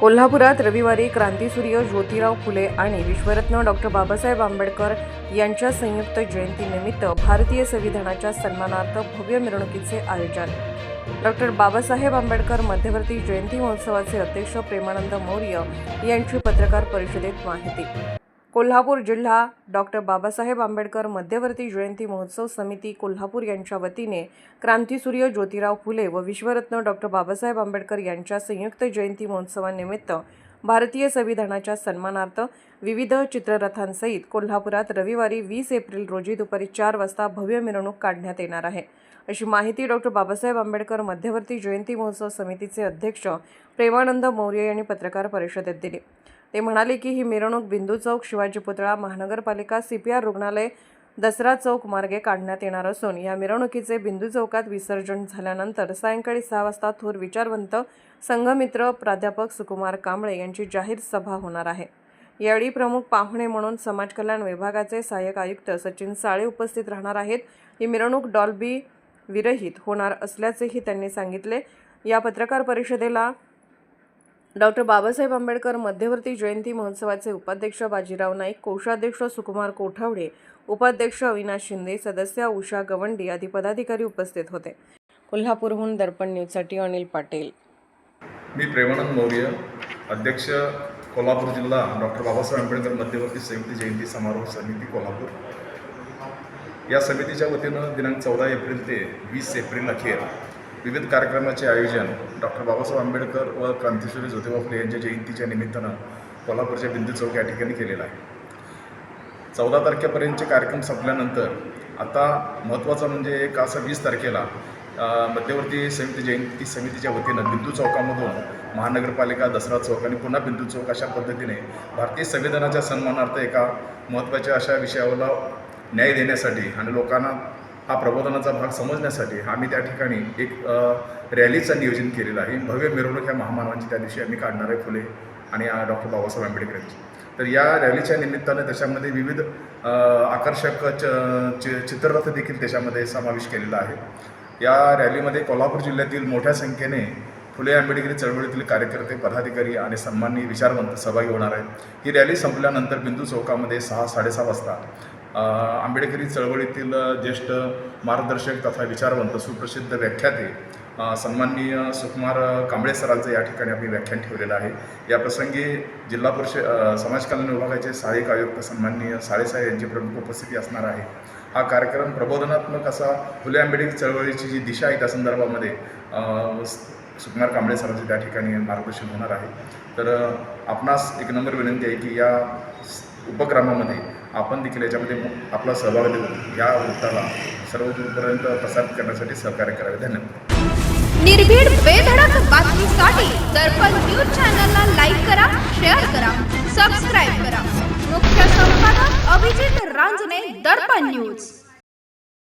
कोल्हापुरात रविवारी क्रांतीसूर्य ज्योतिराव फुले आणि विश्वरत्न डॉक्टर बाबासाहेब आंबेडकर यांच्या संयुक्त जयंतीनिमित्त भारतीय संविधानाच्या सन्मानार्थ भव्य मिरवणुकीचे आयोजन. डॉक्टर बाबासाहेब आंबेडकर मध्यवर्ती जयंती महोत्सवाचे अध्यक्ष प्रेमानंद मौर्य यांची पत्रकार परिषदेत माहिती. कोल्हापूर जिल्हा डॉक्टर बाबासाहेब आंबेडकर मध्यवर्ती जयंती महोत्सव समिती कोल्हापूर यांच्या वतीने क्रांतीसूर्य ज्योतिराव फुले व विश्वरत्न डॉक्टर बाबासाहेब आंबेडकर यांच्या संयुक्त जयंती महोत्सवानिमित्त भारतीय संविधानाच्या सन्मानार्थ विविध चित्ररथांसहित कोल्हापुरात रविवारी वीस एप्रिल रोजी दुपारी चार वाजता भव्य मिरवणूक काढण्यात येणार आहे. अशी माहिती डॉक्टर बाबासाहेब आंबेडकर मध्यवर्ती जयंती महोत्सव समितीचे अध्यक्ष प्रेमानंद मौर्य यांनी पत्रकार परिषदेत दिली. ते म्हणाले की ही मिरवणूक बिंदू चौक शिवाजी पुतळा महानगरपालिका सी पी आर रुग्णालय दसरा चौक मार्गे काढण्यात येणार असून या मिरवणुकीचे बिंदू चौकात विसर्जन झाल्यानंतर सायंकाळी सहा वाजता थोर विचारवंत संघमित्र प्राध्यापक सुकुमार कांबळे यांची जाहीर सभा होणार आहे. यावेळी प्रमुख पाहुणे म्हणून समाज कल्याण विभागाचे सहाय्यक आयुक्त सचिन साळे उपस्थित राहणार आहेत. ही मिरवणूक डॉल्बी विरहित होणार असल्याचेही त्यांनी सांगितले. या पत्रकार परिषदेला डॉक्टर बाबासाहेब आंबेडकर मध्यवर्ती जयंती महोत्सवाचे उपाध्यक्ष बाजीराव नाईक कोषाध्यक्ष सुकुमार कोठावडे उपाध्यक्ष अविनाश शिंदे सदस्य उषा गवंडी आदी पदाधिकारी उपस्थित होते. कोल्हापूरहून दर्पण न्यूजसाठी अनिल पाटील. मी प्रेमानंद मौर्य अध्यक्ष कोल्हापूर जिल्हा डॉक्टर बाबासाहेब आंबेडकर मध्यवर्ती संयुक्त जयंती समारोह समिती कोल्हापूर. या समितीच्या वतीनं दिनांक चौदा एप्रिल ते वीस एप्रिल अखेर विविध कार्यक्रमाचे आयोजन डॉक्टर बाबासाहेब आंबेडकर व क्रांतीसूर्य ज्योतिबा फुले यांच्या जयंतीच्या निमित्तानं कोल्हापूरच्या बिंदू चौक या ठिकाणी केलेला आहे. चौदा तारखेपर्यंतचे कार्यक्रम संपल्यानंतर आता महत्त्वाचं म्हणजे एक असं वीस तारखेला मध्यवर्ती समिती जयंती समितीच्या वतीनं बिंदू चौकामधून महानगरपालिका दसरा चौक आणि पुन्हा बिंदू चौक अशा पद्धतीने भारतीय संविधानाच्या सन्मानार्थ एका महत्त्वाच्या अशा विषयाला न्याय देण्यासाठी आणि लोकांना हा प्रबोधनाचा भाग समजण्यासाठी आम्ही त्या ठिकाणी एक रॅलीचं नियोजन केलेलं आहे. भव्य मिरवणूक ह्या महामानवांची त्या दिवशी आम्ही काढणार आहे फुले आणि डॉक्टर बाबासाहेब आंबेडकर यांची. तर या रॅलीच्या निमित्तानं त्याच्यामध्ये विविध आकर्षक च चि चित्ररथ देखील त्याच्यामध्ये समावेश केलेला आहे. या रॅलीमध्ये कोल्हापूर जिल्ह्यातील मोठ्या संख्येने फुले आंबेडकरी चळवळीतील कार्यकर्ते पदाधिकारी आणि सन्माननीय विचारवंत सहभागी होणार आहेत. ही रॅली संपल्यानंतर बिंदू चौकामध्ये सहा साडेसहा वाजता आंबेडकरी चळवळीतील ज्येष्ठ मार्गदर्शक तथा विचारवंत सुप्रसिद्ध व्याख्याते सन्माननीय सुकुमार कांबळे सरांचं या ठिकाणी आम्ही व्याख्यान ठेवलेलं आहे. या प्रसंगी जिल्हा परिषद समाज कल्याण विभागाचे सहाय्यक आयुक्त सन्माननीय साळेसाहेब यांची प्रमुख उपस्थिती असणार आहे. हा कार्यक्रम प्रबोधनात्मक असा फुले आंबेडकर चळवळीची जी दिशा आहे त्या संदर्भामध्ये सुकुमार कांबळे सरांचे त्या ठिकाणी मार्गदर्शन होणार आहे. तर आपणास एक नंबर विनंती आहे की या उपक्रमामध्ये आपण देखील याच्यामध्ये आपला सहभाग देऊन या वृत्ताला सर्वदूरपर्यंत प्रसारित करण्यासाठी सहकार्य करावे. धन्यवाद. निर्भीड बेधडक बातमीसाठी दर्पण न्यूज चॅनलला लाईक करा शेअर करा सबस्क्राईब करा. मुख्य संपादक अभिजित रांजणे दर्पण न्यूज.